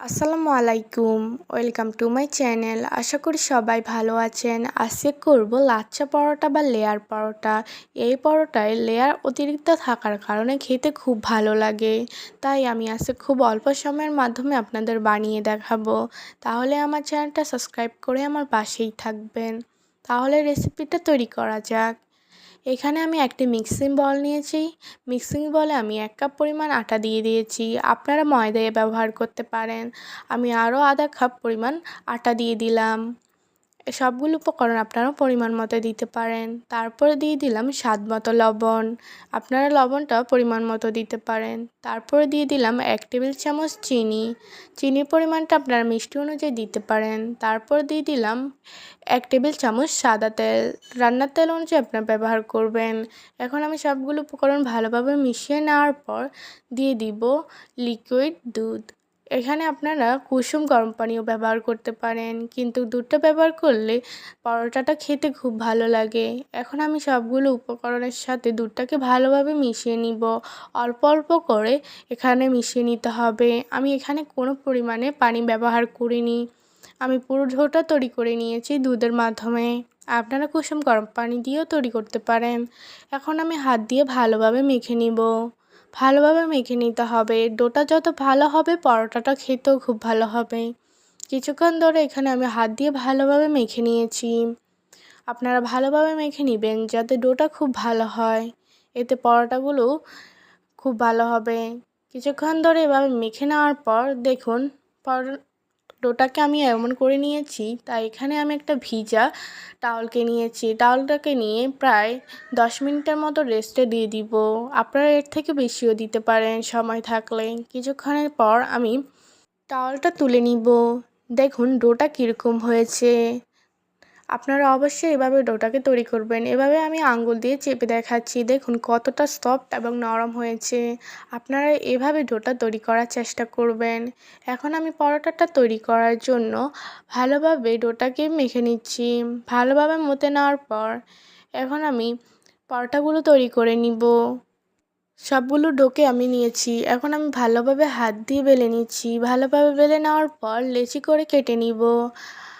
আসসালামু আলাইকুম, welcome to my channel. আশা করি সবাই ভালো আছেন। আজকে করব লাচ্চা পরোটা বা লেয়ার পরোটা। এই পরোটায় লেয়ার অতিরিক্ত থাকার কারণে খেতে খুব ভালো লাগে। তাই আমি আজকে খুব অল্প সময়ের মাধ্যমে আপনাদের বানিয়ে দেখাবো। তাহলে আমার চ্যানেলটা সাবস্ক্রাইব করে আমার পাশেই থাকবেন। তাহলে রেসিপিটা তৈরি করা যাক। এখানে আমি একটি মিক্সিং বল নিয়েছি। মিক্সিং বলে আমি এক কাপ পরিমাণ আটা দিয়ে দিয়েছি। আপনারা ময়দা ব্যবহার করতে পারেন। আমি আরও আধা কাপ পরিমাণ আটা দিয়ে দিলাম। সবগুলো উপকরণ আপনারা পরিমাণ মতো দিতে পারেন। তারপরে দিয়ে দিলাম স্বাদ মতো লবণ। আপনারা লবণটা পরিমাণ মতো দিতে পারেন। তারপরে দিয়ে দিলাম এক টেবিল চামচ চিনি। চিনির পরিমাণটা আপনারা মিষ্টি অনুযায়ী দিতে পারেন। তারপর দিয়ে দিলাম এক টেবিল চামচ সাদা তেল। রান্নার তেল অনুযায়ী আপনারা ব্যবহার করবেন। এখন আমি সবগুলো উপকরণ ভালোভাবে মিশিয়ে নেওয়ার পর দিয়ে দিব লিকুইড দুধ। এখানে আপনারা কুসুম গরম পানিও ব্যবহার করতে পারেন, কিন্তু দুধটা ব্যবহার করলে পরোটাটা খেতে খুব ভালো লাগে। এখন আমি সবগুলো উপকরণের সাথে দুধটাকে ভালোভাবে মিশিয়ে নিব। অল্প অল্প করে এখানে মিশিয়ে নিতে হবে। আমি এখানে কোনো পরিমাণে পানি ব্যবহার করিনি। আমি পুরো ঢোটা তৈরি করে নিয়েছি দুধের মাধ্যমে। আপনারা কুসুম গরম পানি দিয়েও তৈরি করতে পারেন। এখন আমি হাত দিয়ে ভালোভাবে মেখে নিব। ভালোভাবে মেখে নিতে হবে। ডোটা যত ভালো হবে, পরোটাটা খেতেও খুব ভালো হবে। কিছুক্ষণ ধরে এখানে আমি হাত দিয়ে ভালোভাবে মেখে নিয়েছি। আপনারা ভালোভাবে মেখে নেবেন যাতে ডোটা খুব ভালো হয়। এতে পরোটাগুলো খুব ভালো হবে। কিছুক্ষণ ধরে এভাবে মেখে নেওয়ার পর দেখুন, পর ডোটাকে আমি এমন করে নিয়েছি, তাই এখানে আমি একটা ভিজা টাওয়ালকে নিয়েছি। টাওয়ালটাকে নিয়ে প্রায় দশ মিনিটের মতো রেস্টে দিয়ে দিব। আপনারা এর থেকে বেশিও দিতে পারেন সময় থাকলে। কিছুক্ষণের পর আমি টাওয়ালটা তুলে নিব। দেখুন, ডোটা কীরকম হয়েছে। আপনারা অবশ্যই এভাবে ডোটাকে তৈরি করবেন। এভাবে আমি আঙ্গুল দিয়ে চেপে দেখাচ্ছি। দেখুন কতটা সফট এবং নরম হয়েছে। আপনারা এভাবে ডোটা তৈরি করার চেষ্টা করবেন। এখন আমি পরোটাটা তৈরি করার জন্য ভালোভাবে ডোটাকে মেখে নিচ্ছি। ভালোভাবে মতে নেওয়ার পর এখন আমি পরোটাগুলো তৈরি করে নিব। সবগুলো ডোকে আমি নিয়েছি। এখন আমি ভালোভাবে হাত দিয়ে বেলে নিচ্ছি। ভালোভাবে বেলে নেওয়ার পর লেচি করে কেটে নিব।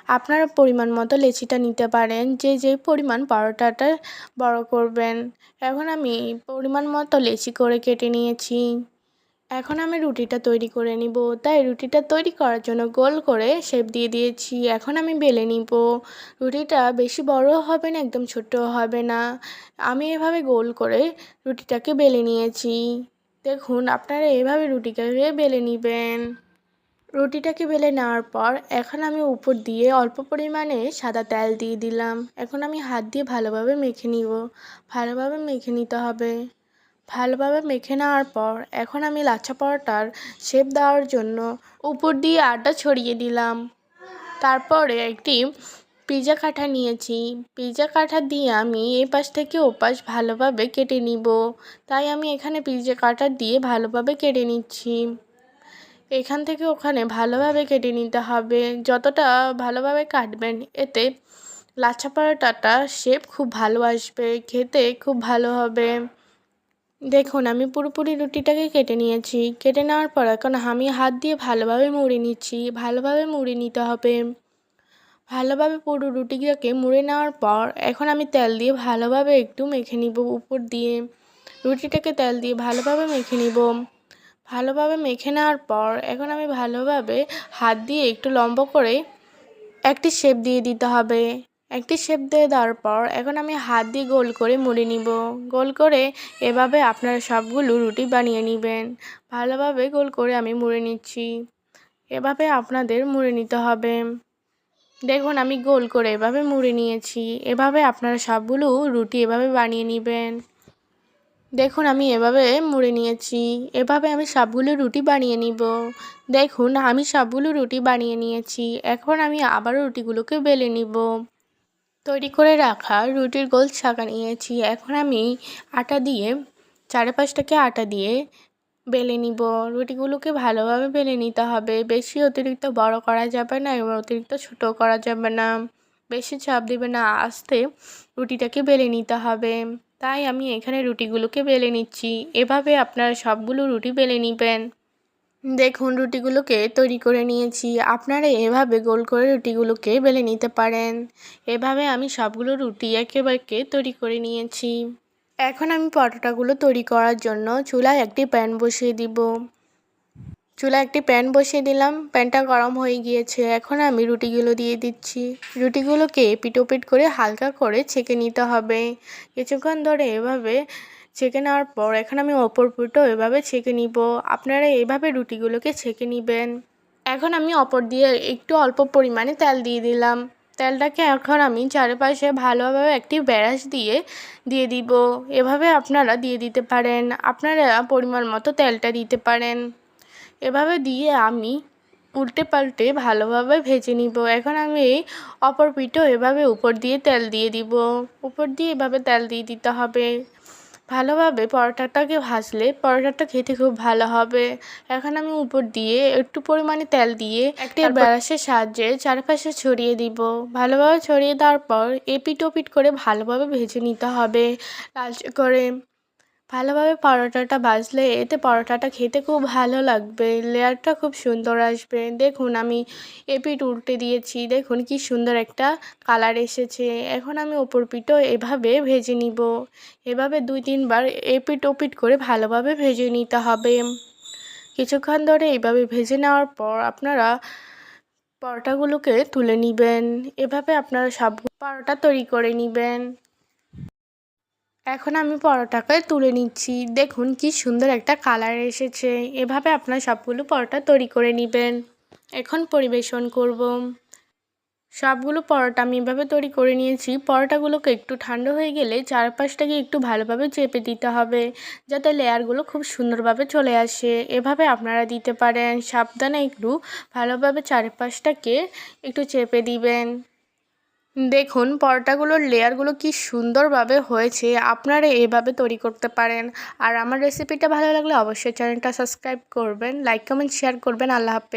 আপনারা পরিমাণ মতো লেচিটা নিতে পারেন, যে যে পরিমাণ পরোটাটা বড় করবেন। এখন আমি পরিমাণ মতো লেচি করে কেটে নিয়েছি। এখন আমি রুটিটা তৈরি করে নিব। তাই রুটিটা তৈরি করার জন্য গোল করে শেপ দিয়ে দিয়েছি। এখন আমি বেলে নিব। রুটিটা বেশি বড় হবে না, একদম ছোটও হবে না। আমি এভাবে গোল করে রুটিটাকে বেলে নিয়েছি। দেখুন, আপনারা এভাবে রুটিটাকে বেলে নেবেন। রুটিটাকে বেলে নেওয়ার পর এখন আমি উপর দিয়ে অল্প পরিমাণে সাদা তেল দিয়ে দিলাম। এখন আমি হাত দিয়ে ভালোভাবে মেখে নিব। ভালোভাবে মেখে নিতে হবে। ভালোভাবে মেখে নেওয়ার পর এখন আমি লাচ্ছা পরোটার শেপ দেওয়ার জন্য উপর দিয়ে আটা ছড়িয়ে দিলাম। তারপরে একটি পিজা কাঠা নিয়েছি। পিজা কাঠা দিয়ে আমি এই পাশ থেকে ও পাশ ভালোভাবে কেটে নিব। তাই আমি এখানে পিজা কাঠা দিয়ে ভালোভাবে কেটে নিচ্ছি। এখান থেকে ওখানে ভালোভাবে কেটে নিতে হবে। যতটা ভালোভাবে কাটবেন, এতে লাচ্ছা পরোটাটা শেপ খুব ভালো আসবে, খেতে খুব ভালো হবে। দেখুন, আমি পুরোপুরি রুটিটাকে কেটে নিয়েছি। কেটে নেওয়ার পর এখন আমি হাত দিয়ে ভালোভাবে মুড়ে নিচ্ছি। ভালোভাবে মুড়ে নিতে হবে। ভালোভাবে পুরো রুটিটাকে মুড়ে নেওয়ার পর এখন আমি তেল দিয়ে ভালোভাবে একটু মেখে নিব উপর দিয়ে। রুটিটাকে তেল দিয়ে ভালোভাবে মেখে নিব। ভালোভাবে মেখে নেওয়ার পর এখন আমি ভালোভাবে হাত দিয়ে একটু লম্ব করে একটি শেপ দিয়ে দিতে হবে। একটি শেপ দিয়ে দেওয়ার পর এখন আমি হাত দিয়ে গোল করে মুড়ে নিব। গোল করে এভাবে আপনারা সবগুলো রুটি বানিয়ে নেবেন। ভালোভাবে গোল করে আমি মুড়ে নিচ্ছি। এভাবে আপনাদের মুড়ে নিতে হবে। দেখুন আমি গোল করে এভাবে মুড়ে নিয়েছি। এভাবে আপনারা সবগুলো রুটি এভাবে বানিয়ে নেবেন। দেখুন, আমি এভাবে মুড়ে নিয়েছি। এভাবে আমি সবগুলো রুটি বানিয়ে নিব। দেখুন, আমি সবগুলো রুটি বানিয়ে নিয়েছি। এখন আমি আবারও রুটিগুলোকে বেলে নিব। তৈরি করে রাখা রুটির গোল ছাকা নিয়েছি। এখন আমি আটা দিয়ে, চারপাশটাকে আটা দিয়ে বেলে নিব। রুটিগুলোকে ভালোভাবে বেলে নিতে হবে। বেশি অতিরিক্ত বড় করা যাবে না এবং অতিরিক্ত ছোটো করা যাবে না। বেশি চাপ দেবে না। আস্তে রুটিটাকে বেলে নিতে হবে। তাই আমি এখানে রুটিগুলোকে বেলে নিচ্ছি। এভাবে আপনারা সবগুলো রুটি বেলে নেবেন। দেখুন, রুটিগুলোকে তৈরি করে নিয়েছি। আপনারা এভাবে গোল করে রুটিগুলোকে বেলে নিতে পারেন। এভাবে আমি সবগুলো রুটি একেবারে তৈরি করে নিয়েছি। এখন আমি পরোটাগুলো তৈরি করার জন্য চুলায় একটি প্যান বসিয়ে দিব। চুলায় একটি প্যান বসিয়ে দিলাম। প্যানটা গরম হয়ে গিয়েছে। এখন আমি রুটিগুলো দিয়ে দিচ্ছি। রুটিগুলোকে পিটোপিট করে হালকা করে ছেঁকে নিতে হবে। কিছুক্ষণ ধরে এভাবে ছেঁকে নেওয়ার পর এখন আমি অপর পুটো এভাবে ছেঁকে নিব। আপনারা এভাবে রুটিগুলোকে ছেঁকে নেবেন। এখন আমি অপর দিয়ে একটু অল্প পরিমাণে তেল দিয়ে দিলাম। তেলটাকে এখন আমি চারপাশে ভালোভাবে একটি ব্যারাস দিয়ে দিয়ে দিব। এভাবে আপনারা দিয়ে দিতে পারেন। আপনারা পরিমাণ মতো তেলটা দিতে পারেন। এভাবে দিয়ে আমি উল্টে পাল্টে ভালোভাবে ভেজে নিব। এখন আমি এই অপর পিঠও এভাবে উপর দিয়ে তেল দিয়ে দিব। উপর দিয়ে এভাবে তেল দিয়ে দিতে হবে। ভালোভাবে পরোটাটাকে ভাজলে পরোটাটা খেতে খুব ভালো হবে। এখন আমি উপর দিয়ে একটু পরিমাণে তেল দিয়ে একটি ব্রাশের সাহায্যে চারপাশে ছড়িয়ে দিব। ভালোভাবে ছড়িয়ে দেওয়ার পর এপিট ওপিট করে ভালোভাবে ভেজে নিতে হবে। লালচে করে ভালোভাবে পরোটাটা ভাজলে এতে পরোটাটা খেতে খুব ভালো লাগবে, লেয়ারটা খুব সুন্দর আসবে। দেখুন আমি এপিট উল্টে দিয়েছি, দেখুন কি সুন্দর একটা কালার এসেছে। এখন আমি ওপর পিঠও এভাবে ভেজে নিব। এভাবে দুই তিনবার এপিট ওপিট করে ভালোভাবে ভেজে নিতে হবে। কিছুক্ষণ ধরে এইভাবে ভেজে নেওয়ার পর আপনারা পরোটাগুলোকে তুলে নেবেন। এভাবে আপনারা সব পরোটা তৈরি করে নেবেন। এখন আমি পরোটাকে তুলে নিচ্ছি। দেখুন কি সুন্দর একটা কালার এসেছে। এভাবে আপনার সবগুলো পরোটা তৈরি করে নেবেন। এখন পরিবেশন করব। সবগুলো পরোটা আমি এভাবে তৈরি করে নিয়েছি। পরোটাগুলোকে একটু ঠান্ডা হয়ে গেলে চারপাশটাকে একটু ভালোভাবে চেপে দিতে হবে, যাতে লেয়ারগুলো খুব সুন্দরভাবে চলে আসে। এভাবে আপনারা দিতে পারেন। সাবধানে একটু ভালোভাবে চারপাশটাকে একটু চেপে দিবেন। দেখুন, পরোটাগুলোর লেয়ারগুলো কি সুন্দরভাবে হয়েছে, আপনারা এভাবে তৈরি করতে পারেন। আর আমার রেসিপিটা ভালো লাগলে অবশ্যই চ্যানেলটা সাবস্ক্রাইব করবেন লাইক কমেন্ট শেয়ার করবেন। আল্লাহ হাফেজ।